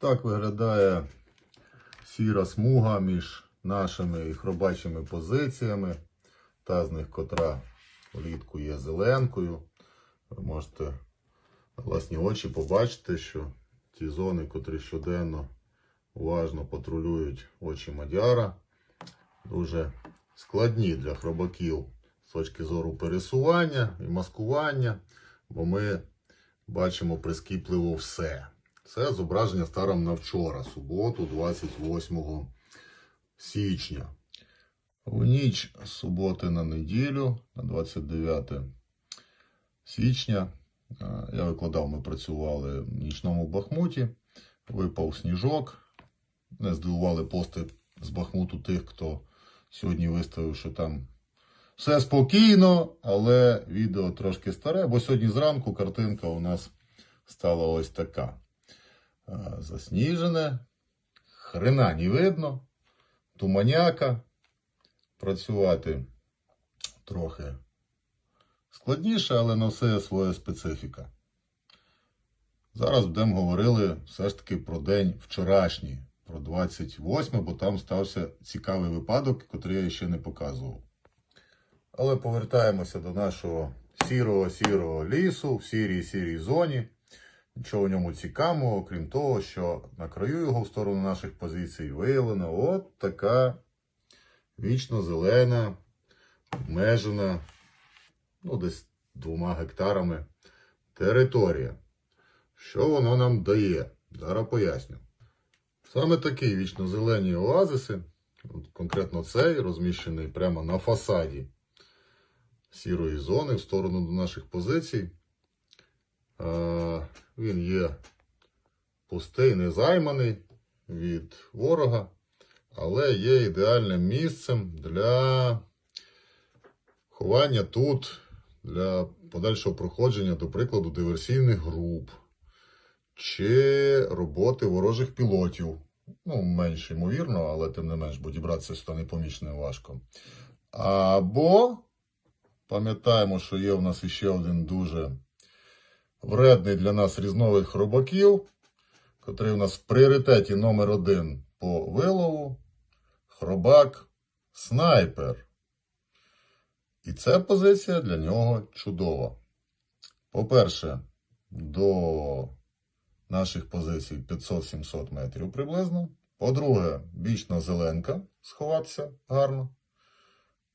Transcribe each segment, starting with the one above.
Так виглядає сіра смуга між нашими хробачими позиціями. Та з них, котра влітку є зеленкою. Ви можете на власні очі побачити, що ті зони, котрі щоденно уважно патрулюють очі Мадяра, дуже складні для хробаків з точки зору пересування і маскування, бо ми бачимо прискіпливо все. Це зображення станом на вчора, суботу, 28 січня. В ніч суботи на неділю, на 29 січня, е, я викладав, ми працювали в нічному Бахмуті, випав сніжок. Не здивували пости з Бахмуту тих, хто сьогодні виставив, що там все спокійно, але відео трошки старе, бо сьогодні зранку картинка у нас стала ось така. Засніжене, хрена не видно, туманяка. Працювати трохи складніше, але на все своя специфіка. Зараз будемо говорили все ж таки про день вчорашній, про 28, бо там стався цікавий випадок, який я ще не показував. Але повертаємося до нашого сірого-сірого лісу в сірій сірій зоні. Нічого в ньому цікавого, окрім того, що на краю його в сторону наших позицій виявлена от така вічно зелена, обмежена, ну, десь двома гектарами територія. Що воно нам дає? Зараз поясню. Саме такі вічно-зелені оазиси, конкретно цей, розміщений прямо на фасаді сірої зони в сторону до наших позицій. Е, Він є пустий, незайманий від ворога, але є ідеальним місцем для ховання тут, для подальшого проходження, до прикладу, диверсійних груп чи роботи ворожих пілотів. Ну, менш ймовірно, але тим не менш, бо дібратися сюди непомічно важко. Або пам'ятаємо, що є у нас іще один дуже вредний для нас різновид хробаків, котрий у нас в пріоритеті номер один по вилову. Хробак снайпер. І ця позиція для нього чудова. По-перше, до наших позицій 500-700 метрів приблизно. По-друге, бічна зеленка сховатися гарно.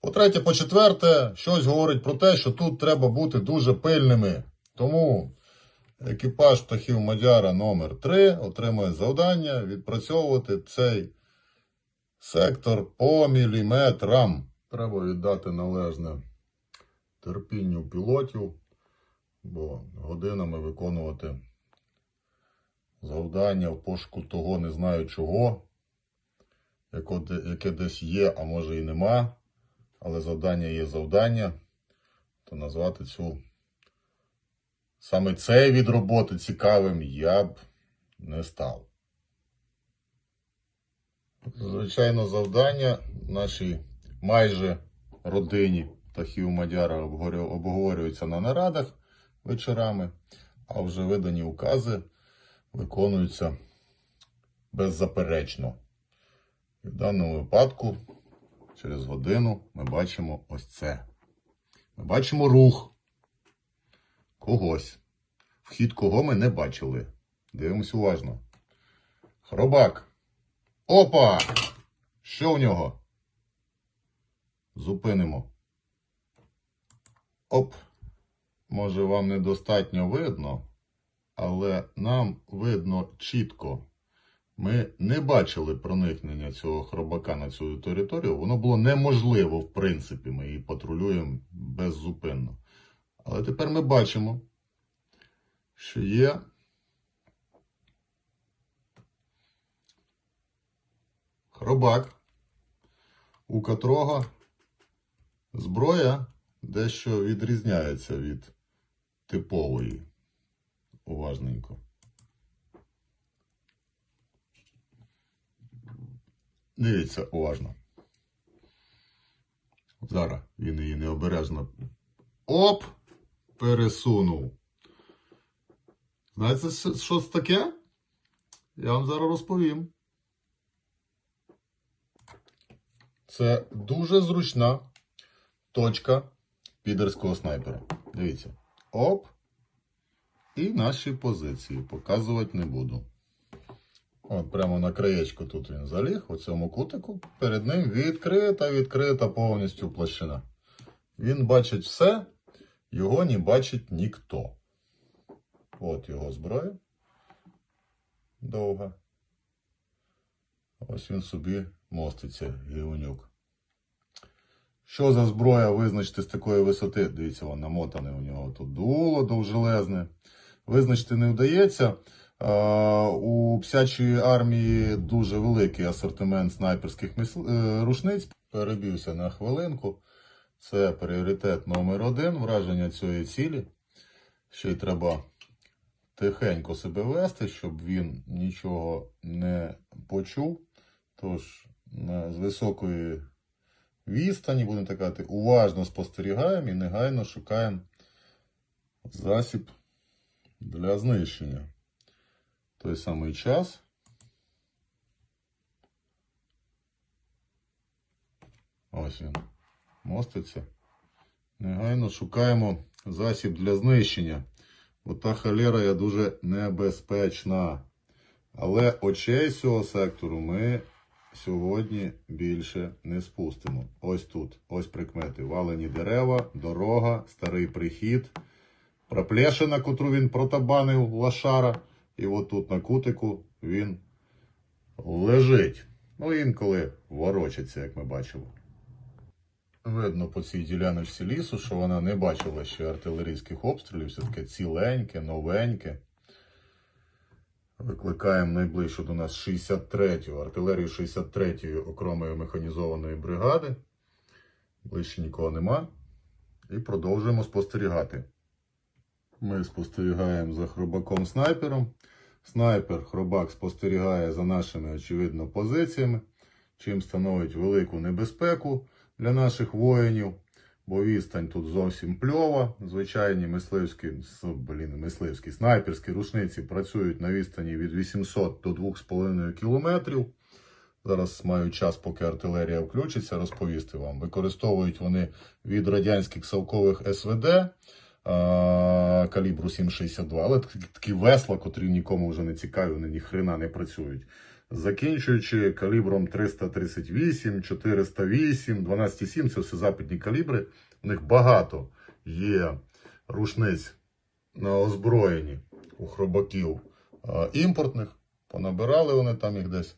По-третє, по-четверте, щось говорить про те, що тут треба бути дуже пильними. Тому екіпаж птахів Мадяра номер 3 отримує завдання відпрацьовувати цей сектор по міліметрам. Треба віддати належне терпінню пілотів, бо годинами виконувати завдання в пошуку того не знаю чого, яке десь є, а може і нема, але завдання є завдання, то назвати цю саме цей від роботи цікавим я б не став. Звичайно, завдання нашій майже родині птахів Мадяра обговорю- обговорюються на нарадах вечорами, а вже видані укази виконуються беззаперечно. І в даному випадку, через годину, ми бачимо ось це. Ми бачимо рух когось. Вхід кого ми не бачили. Дивимось уважно. Хробак. Опа! Що в нього? Зупинимо. Оп. Може, вам недостатньо видно, але нам видно чітко. Ми не бачили проникнення цього хробака на цю територію. Воно було неможливо, в принципі, ми її патрулюємо беззупинно. Але тепер ми бачимо, що є хробак, у котрого зброя дещо відрізняється від типової. Уважненько. Дивіться уважно. Зараз він її необережно. Оп! Пересунув. Знаєте, що це таке? Я вам зараз розповім. Це дуже зручна точка підерського снайпера. Дивіться. Оп. І наші позиції. Показувати не буду. От прямо на краєчку тут він заліг, у цьому кутику. Перед ним відкрита, відкрита повністю площина. Він бачить все, його не бачить ніхто. От його зброя. Довга. Ось він собі моститься, гівнюк. Що за зброя визначити з такої висоти? Дивіться, вон намотане у нього тут дуло довжелезне. Визначити не вдається. У псячої армії дуже великий асортимент снайперських е, рушниць. Перебівся на хвилинку. Це пріоритет номер один враження цієї цілі. Ще й треба тихенько себе вести, щоб він нічого не почув. Тож з високої відстані, будемо так казати, уважно спостерігаємо і негайно шукаємо засіб для знищення. Той самий час. Ось він. Моститься. Негайно шукаємо засіб для знищення. Ота халера є дуже небезпечна. Але очей з цього сектору ми сьогодні більше не спустимо. Ось тут, ось прикмети. Валені дерева, дорога, старий прихід, проплешина, котру він протабанив лашара. І от тут на кутику він лежить. Ну, інколи ворочаться, як ми бачимо. Видно по цій діляночці лісу, що вона не бачила ще артилерійських обстрілів, все таке ціленьке, новеньке. Викликаємо найближчу до нас 63-ю, артилерію 63-ї окремої механізованої бригади. Ближче нікого нема. І продовжуємо спостерігати. Ми спостерігаємо за хробаком снайпером. Снайпер, хробак спостерігає за нашими, очевидно, позиціями, чим становить велику небезпеку для наших воїнів. Бо відстань тут зовсім пльова. Звичайні мисливські, блін, мисливські снайперські рушниці працюють на відстані від 800 до 2,5 кілометрів. Зараз маю час, поки артилерія включиться, розповісти вам. Використовують вони від радянських совкових СВД а, калібру 7,62, але такі весла, котрі нікому вже не цікаві, вони ні хрена не працюють. Закінчуючи калібром 338, 408, 12,7, це все западні калібри. У них багато є рушниць на озброєнні у хробаків імпортних. Понабирали вони там їх десь.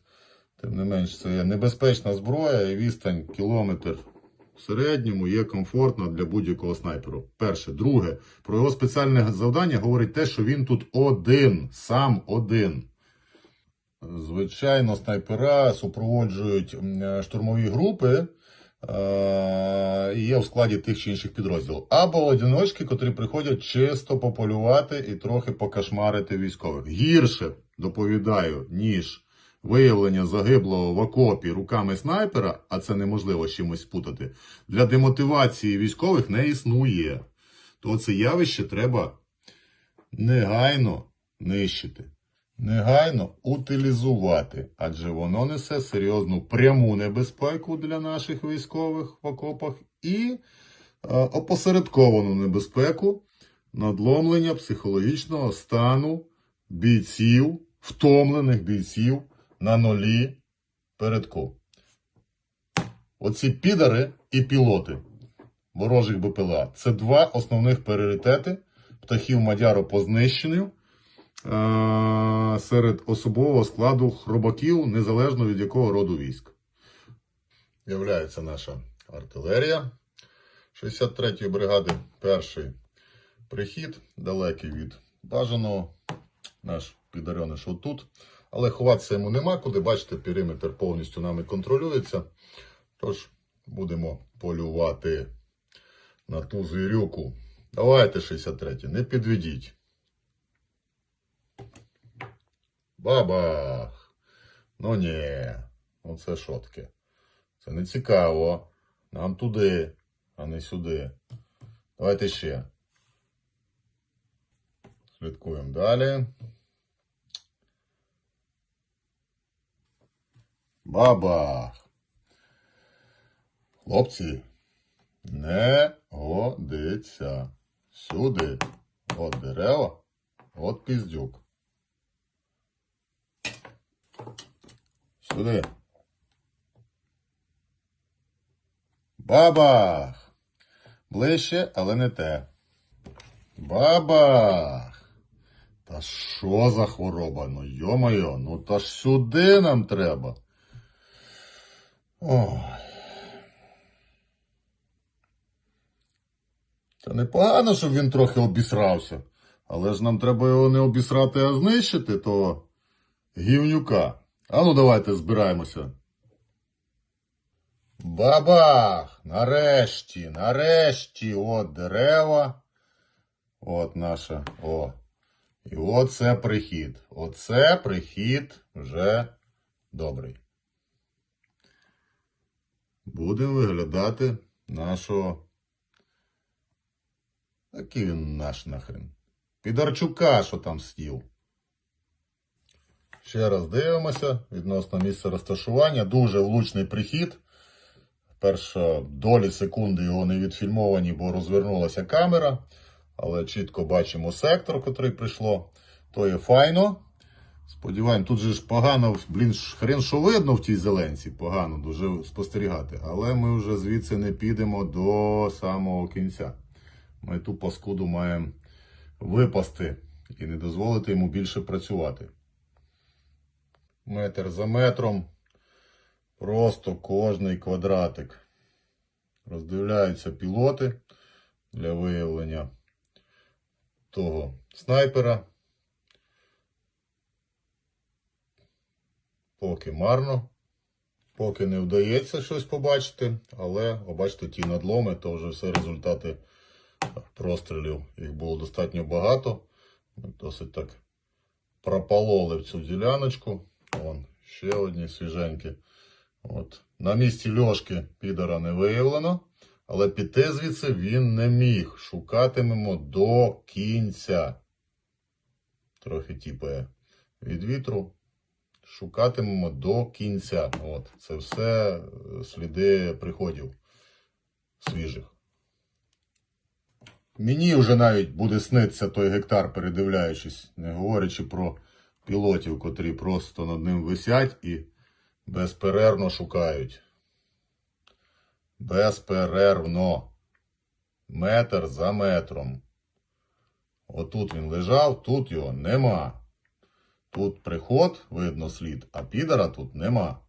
Тим не менш, це є небезпечна зброя і відстань кілометр в середньому є комфортна для будь-якого снайперу. Перше. Друге, про його спеціальне завдання говорить те, що він тут один, сам один. Звичайно, снайпера супроводжують е, штурмові групи е, і є в складі тих чи інших підрозділів. Або одиночки, котрі приходять чисто пополювати і трохи покашмарити військових. Гірше доповідаю, ніж виявлення загиблого в окопі руками снайпера, а це неможливо чимось спутати, для демотивації військових не існує. То це явище треба негайно нищити негайно утилізувати, адже воно несе серйозну пряму небезпеку для наших військових в окопах і е, опосередковану небезпеку надломлення психологічного стану бійців, втомлених бійців на нулі передку. Оці підари і пілоти ворожих БПЛА це два основних пріоритети птахів Мадяру по знищенню серед особового складу хробаків, незалежно від якого роду військ. Являється наша артилерія 63-ї бригади. Перший прихід, далекий від бажаного. Наш підарьониш отут. Але ховатися йому нема куди. Бачите, периметр повністю нами контролюється. Тож будемо полювати на ту звірюку. Давайте 63 не підведіть. Бабах! Ну ні, ну це що? Це не цікаво. Нам туди, а не сюди. Давайте ще. Слідкуємо далі. Бабах. Хлопці, не годиться. Сюди. От дерева, от піздюк. Сюди. Бабах. Ближче, але не те. Бабах. Та що за хвороба? Ну йо-моє, ну та ж сюди нам треба. Ой. Та непогано, щоб він трохи обісрався. Але ж нам треба його не обісрати, а знищити, то гівнюка. Ану, давайте збираємося. Бабах! Нарешті, нарешті, от дерева. От наша. О. І оце прихід. Оце прихід вже добрий. Буде виглядати нашого. Який він наш нахрен? Підарчука, що там сидів. Ще раз дивимося відносно місця розташування. Дуже влучний прихід. Перша долі секунди його не відфільмовані, бо розвернулася камера. Але чітко бачимо сектор, котрий прийшло. То є файно. Сподіваємось, тут же ж погано, блін, хрен що видно в тій зеленці, погано дуже спостерігати. Але ми вже звідси не підемо до самого кінця. Ми ту паскуду маємо випасти і не дозволити йому більше працювати. Метр за метром. Просто кожний квадратик. Роздивляються пілоти для виявлення того снайпера. Поки марно, поки не вдається щось побачити, але побачите ті надломи, то вже все результати прострілів. Їх було достатньо багато. Досить так пропололи в цю діляночку. Вон, ще одні свіженькі. От. На місці льошки підора не виявлено, але піти звідси він не міг. Шукатимемо до кінця. Трохи тіпає від вітру. Шукатимемо до кінця. От. Це все е, сліди приходів свіжих. Мені вже навіть буде сниться той гектар, передивляючись, не говорячи про пілотів, котрі просто над ним висять і безперервно шукають. Безперервно. Метр за метром. Отут він лежав, тут його нема. Тут приход, видно слід, а підара тут нема.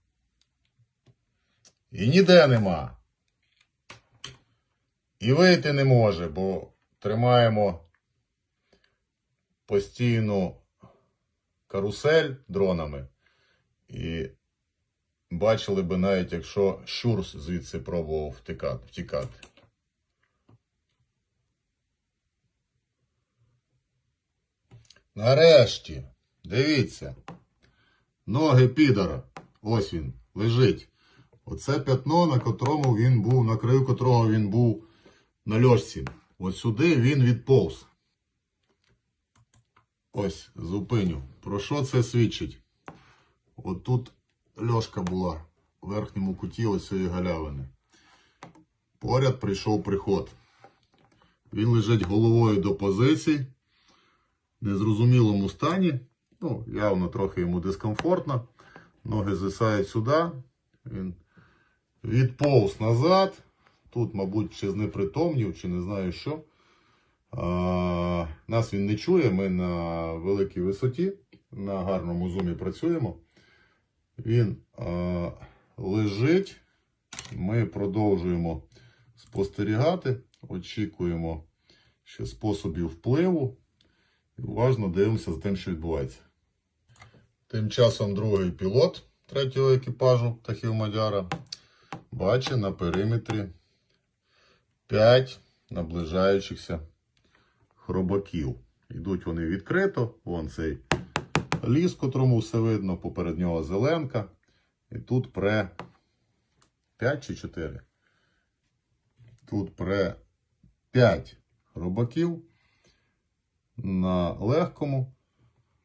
І ніде нема. І вийти не може, бо тримаємо постійну карусель дронами. І бачили би навіть, якщо щур звідси пробував втікати. втікати. Нарешті, дивіться, ноги підора. Ось він лежить. Оце п'ятно, на котрому він був, на краю котрого він був на льошці. Ось сюди він відповз. Ось, зупиню. Про що це свідчить? От тут льошка була в верхньому куті ось цієї галявини. Поряд прийшов приход. Він лежить головою до позиції, в незрозумілому стані. Ну, явно трохи йому дискомфортно. Ноги звисають сюди. Він відповз назад. Тут, мабуть, чи знепритомнів, чи не знаю що. А, нас він не чує, ми на великій висоті, на гарному зумі працюємо. Він а, лежить. Ми продовжуємо спостерігати, очікуємо ще способів впливу. І уважно дивимося за тим, що відбувається. Тим часом другий пілот третього екіпажу птахів Мадяра бачить на периметрі 5 наближаючихся хробаків. Йдуть вони відкрито, вон цей ліс, котрому все видно, поперед нього зеленка. І тут пре 5 чи 4. Тут пре 5 хробаків на легкому.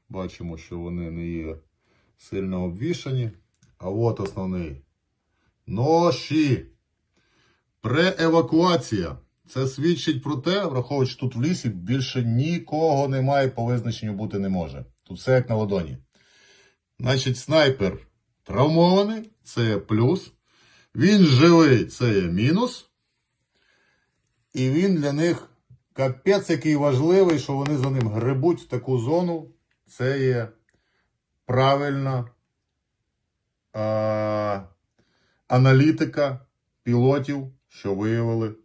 Бачимо, що вони не є сильно обвішані, А от основний. Ноші. Преевакуація. Це свідчить про те, враховуючи тут в лісі більше нікого немає по визначенню бути не може. Тут все як на ладоні. Значить, снайпер травмований, це є плюс. Він живий, це є мінус. І він для них капець який важливий, що вони за ним грибуть в таку зону. Це є правильна а, аналітика пілотів, що виявили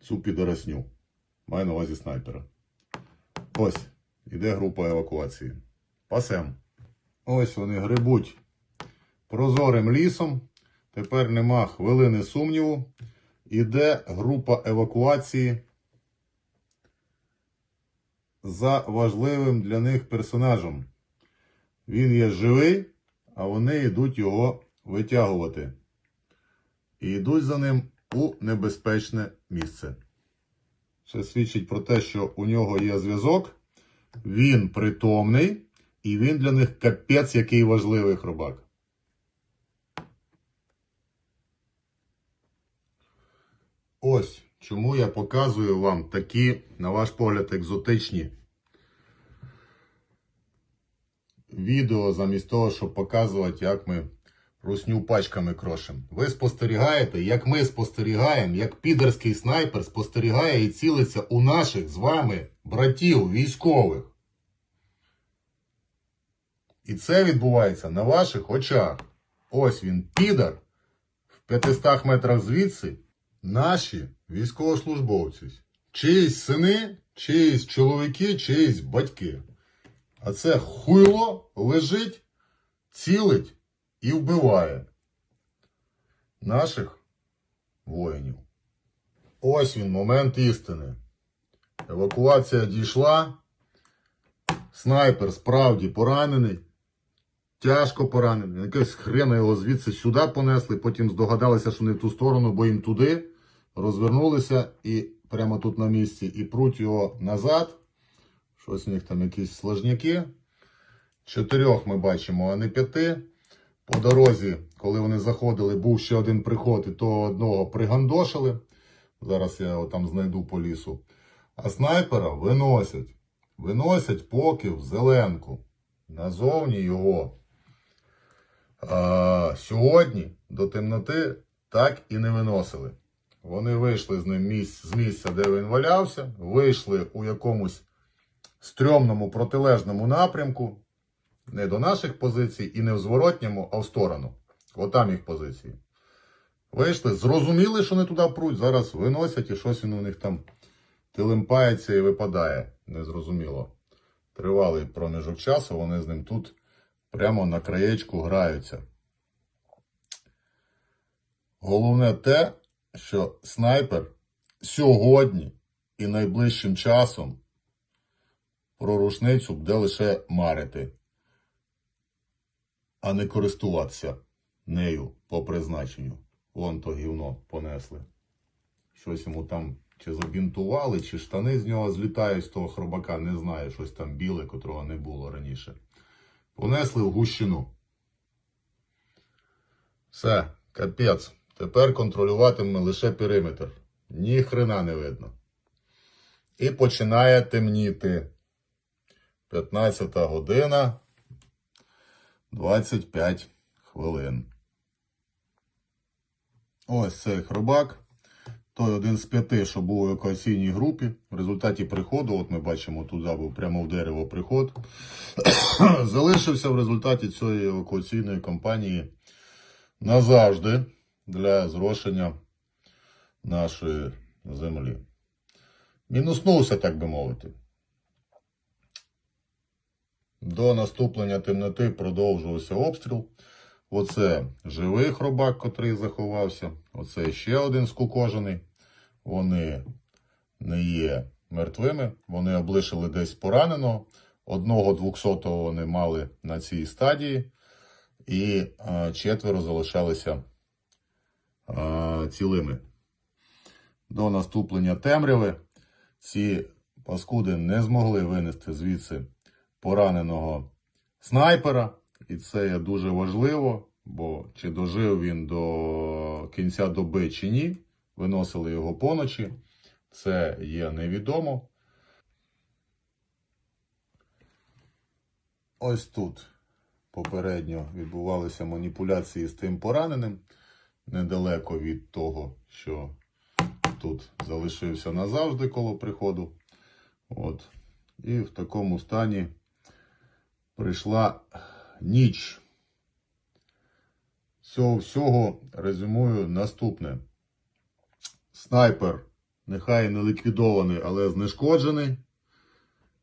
цю підоросню. Маю на увазі снайпера. Ось, іде група евакуації. Пасем. Ось вони грибуть прозорим лісом. Тепер нема хвилини сумніву. Іде група евакуації за важливим для них персонажем. Він є живий, а вони йдуть його витягувати. І йдуть за ним у небезпечне місце. Це свідчить про те, що у нього є зв'язок, він притомний, і він для них капець який важливий хробак. Ось чому я показую вам такі, на ваш погляд, екзотичні відео, замість того, щоб показувати, як ми русню пачками крошимо. Ви спостерігаєте, як ми спостерігаємо, як підерський снайпер спостерігає і цілиться у наших з вами братів військових. І це відбувається на ваших очах. Ось він, підар, в 500 метрах звідси наші військовослужбовці, чиїсь сини, чиїсь чоловіки, чиїсь батьки. А це хуйло лежить, цілить і вбиває наших воїнів. Ось він, момент істини. Евакуація дійшла. Снайпер справді поранений. Тяжко поранений. Якось хрена його звідси сюди понесли, потім здогадалися, що не в ту сторону, бо їм туди. Розвернулися і прямо тут на місці і пруть його назад. Щось у них там якісь сложняки. Чотирьох ми бачимо, а не п'яти. По дорозі, коли вони заходили, був ще один приход, і того одного пригандошили. Зараз я його там знайду по лісу. А снайпера виносять. Виносять поки в зеленку. Назовні його. А, сьогодні до темноти так і не виносили. Вони вийшли з ним місць, з місця, де він валявся, вийшли у якомусь стрьомному протилежному напрямку, не до наших позицій і не в зворотньому, а в сторону. Отам їх позиції. Вийшли, зрозуміли, що не туди пруть, зараз виносять і щось він у них там тилимпається і випадає. Незрозуміло. Тривалий проміжок часу, вони з ним тут прямо на краєчку граються. Головне те, що снайпер сьогодні і найближчим часом про рушницю буде лише марити, а не користуватися нею по призначенню. Вон то гівно понесли. Щось йому там чи забінтували, чи штани з нього злітають з того хробака, не знаю, щось там біле, котрого не було раніше. Понесли в гущину. Все, капець. Тепер контролюватиме лише периметр. Ні хрена не видно. І починає темніти. 15 година 25 хвилин. Ось цей хробак. Той один з п'яти, що був у евакуаційній групі. В результаті приходу, от ми бачимо, туди був прямо в дерево приход. Залишився в результаті цієї евакуаційної кампанії назавжди для зрошення нашої землі. Мінуснувся, так би мовити. До наступлення темноти продовжувався обстріл. Оце живий хробак, котрий заховався. Оце ще один скукожений. Вони не є мертвими. Вони облишили десь пораненого. Одного двохсотого вони мали на цій стадії. І а, четверо залишалися а, цілими. До наступлення темряви ці паскуди не змогли винести звідси пораненого снайпера. І це є дуже важливо. бо чи дожив він до кінця доби чи ні. Виносили його поночі. Це є невідомо. Ось тут попередньо відбувалися маніпуляції з тим пораненим, недалеко від того, що тут залишився назавжди коло приходу. От. І в такому стані прийшла ніч. З цього всього резюмую наступне. Снайпер, нехай не ліквідований, але знешкоджений.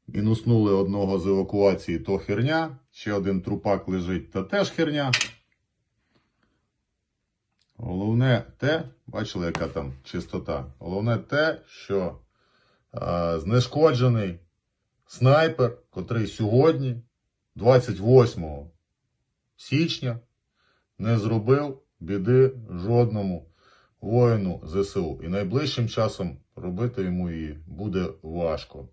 Мінуснули одного з евакуації, то херня. Ще один трупак лежить, та теж херня. Головне те, бачили, яка там чистота. Головне те, що а, знешкоджений снайпер, котрий сьогодні, 28 січня, не зробив біди жодному воїну ЗСУ. І найближчим часом робити йому її буде важко.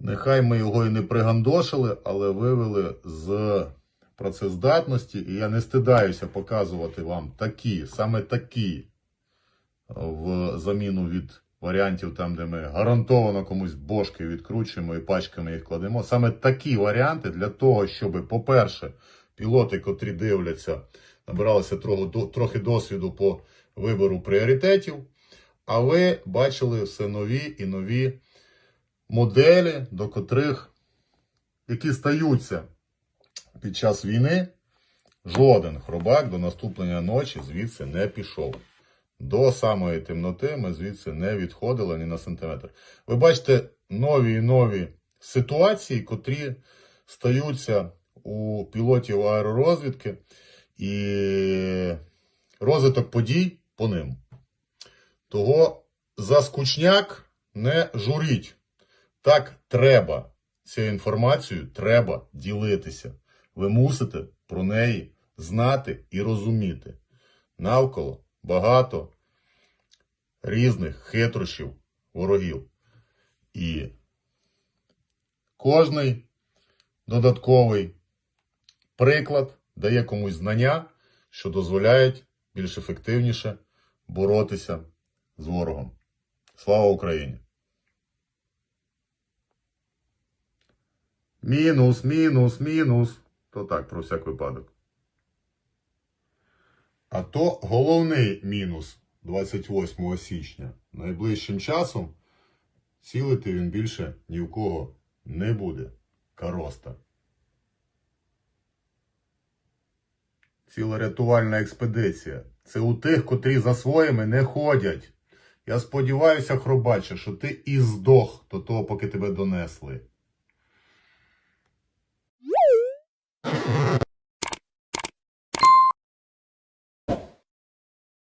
Нехай ми його і не пригандошили, але вивели з працездатності, і я не стидаюся показувати вам такі, саме такі, в заміну від варіантів, там, де ми гарантовано комусь бошки відкручуємо і пачками їх кладемо. Саме такі варіанти для того, щоб, по-перше, пілоти, котрі дивляться, набиралися трохи, досвіду по вибору пріоритетів, а ви бачили все нові і нові моделі, до котрих, які стаються під час війни, жоден хробак до наступлення ночі звідси не пішов. До самої темноти ми звідси не відходили ні на сантиметр. Ви бачите нові і нові ситуації, котрі стаються у пілотів аеророзвідки і розвиток подій по ним. Того за скучняк не журіть. Так треба. Цією інформацією треба ділитися. Ви мусите про неї знати і розуміти. Навколо багато різних хитрощів ворогів. І кожний додатковий приклад дає комусь знання, що дозволяють більш ефективніше боротися з ворогом. Слава Україні! Мінус, мінус, мінус. То так, про всяк випадок. А то головний мінус 28 січня. Найближчим часом цілити він більше ні в кого не буде. Кароста. Ціла рятувальна експедиція. Це у тих, котрі за своїми не ходять. Я сподіваюся, хробаче, що ти і здох до того, поки тебе донесли.